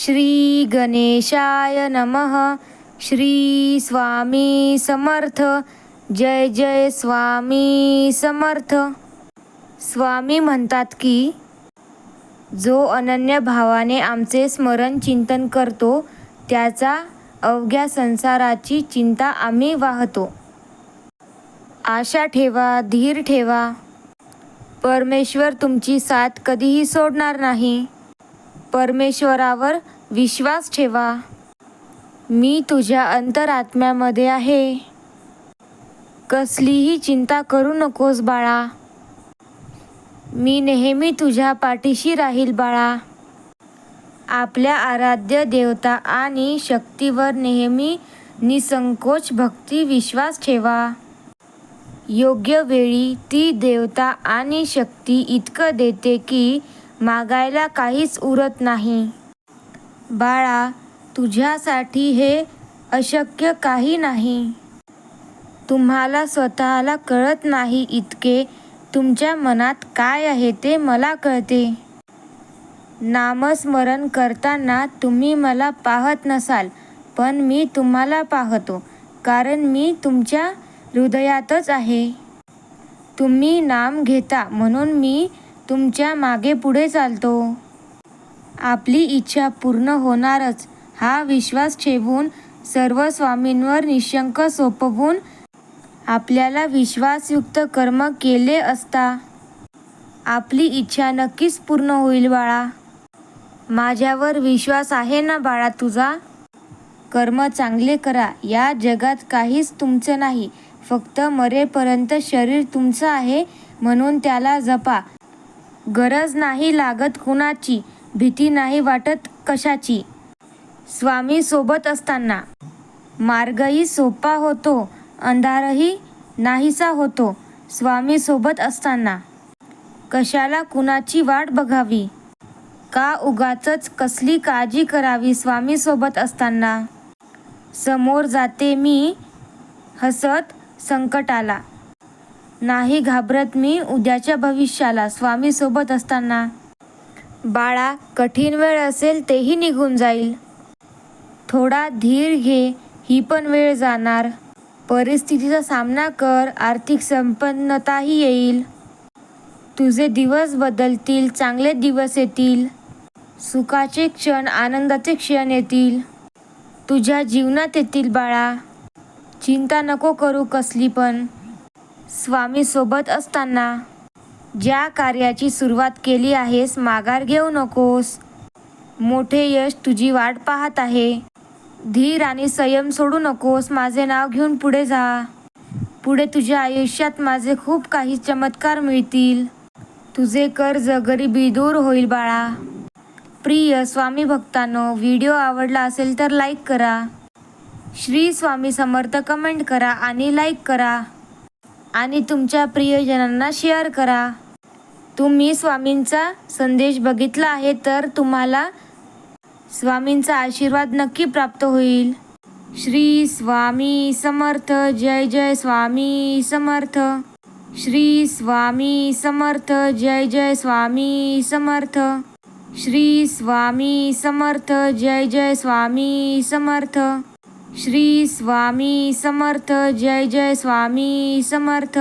श्री गणेशाय नमः। श्री स्वामी समर्थ। जय जय स्वामी समर्थ। स्वामी म्हणतात की जो अनन्य भावाने आमचे स्मरण चिंतन करतो त्याचा अवघ्या संसाराची चिंता आम्ही वाहतो. आशा ठेवा धीर ठेवा. परमेश्वर तुमची साथ कधीही सोडणार नाही. परमेश्वरावर विश्वास ठेवा. मी तुझ्या अंतरात्म्यामध्ये आहे. कसलीही चिंता करू नकोस बाळा. मी नेहमी तुझ्या पाठीशी राहील बाळा. आपल्या आराध्य देवता आणि शक्तीवर नेहमी निसंकोच भक्ती विश्वास ठेवा. योग्य वेळी ती देवता आणि शक्ती इतकं देते की मागायला काहीच उरत नाही. बाळा तुझ्यासाठी हे अशक्य काही नाही. तुम्हाला स्वतःला कळत नाही इतके तुमच्या मनात काय आहे ते मला कळते. नामस्मरण करताना तुम्ही मला पाहत नसाल पण मी तुम्हाला पाहतो कारण मी तुमच्या हृदयातच आहे. तुम्ही नाम घेता म्हणून मी तुमच्या मागे पुढे चालतो. आपली इच्छा पूर्ण होणारच. हा विश्वास ठेवून सर्व स्वामींवर निशंक सोपवून आपल्याला विश्वासयुक्त कर्म केले असता आपली इच्छा नक्कीच पूर्ण होईल बाळा. माझ्यावर विश्वास आहे ना बाळा तुझा? कर्म चांगले करा. या जगात काहीच तुमचं नाही. फक्त मरेपर्यंत शरीर तुमचं आहे म्हणून त्याला जपा. गरज नाही लागत कुणाची. भीती नाही वाटत कशाची? स्वामी सोबत असताना. मार्गही सोपा होतो अंधारही नाहीसा होतो स्वामी सोबत असताना. कशाला कुणाची वाट बघावी? का उगाचच कसली काळजी करावी स्वामी सोबत असताना? समोर जाते मी हसत संकटाला. नाही घाबरत मी उद्याच्या भविष्याला स्वामी सोबत असताना. बाळा कठीण वेळ असेल तेही निघून जाईल. थोडा धीर घे ही पण वेळ जाणार. परिस्थितीचा सामना कर आर्थिक संपन्नताही येईल. तुझे दिवस बदलतील चांगले दिवस येतील. सुखाचे क्षण आनंदाचे क्षण येतील. तुझ्या जीवनात येतील बाळा. चिंता नको करू कसली पण. स्वामीसोबत असताना. ज्या कार्याची सुरुवात केली आहेस माघार घेऊ नकोस. मोठे यश तुझी वाट पाहत आहे. धीर आणि संयम सोडू नकोस. माझे नाव घेऊन पुढे जा. पुढे तुझ्या आयुष्यात माझे खूप काही चमत्कार मिळतील. तुझे कर्ज गरिबी दूर होईल बाळा. प्रिय स्वामी भक्तांनो व्हिडिओ आवडला असेल तर लाईक करा. श्री स्वामी समर्थ कमेंट करा आणि लाईक करा. आणि तुमच्या प्रियजनांना शेअर करा. तुम्ही स्वामींचा संदेश बघितला आहे तर तुम्हाला स्वामींचा आशीर्वाद नक्की प्राप्त होईल. श्री स्वामी समर्थ जय जय स्वामी समर्थ. श्री स्वामी समर्थ जय जय स्वामी समर्थ. श्री स्वामी समर्थ जय जय स्वामी समर्थ. श्री स्वामी समर्थ जय जय स्वामी समर्थ.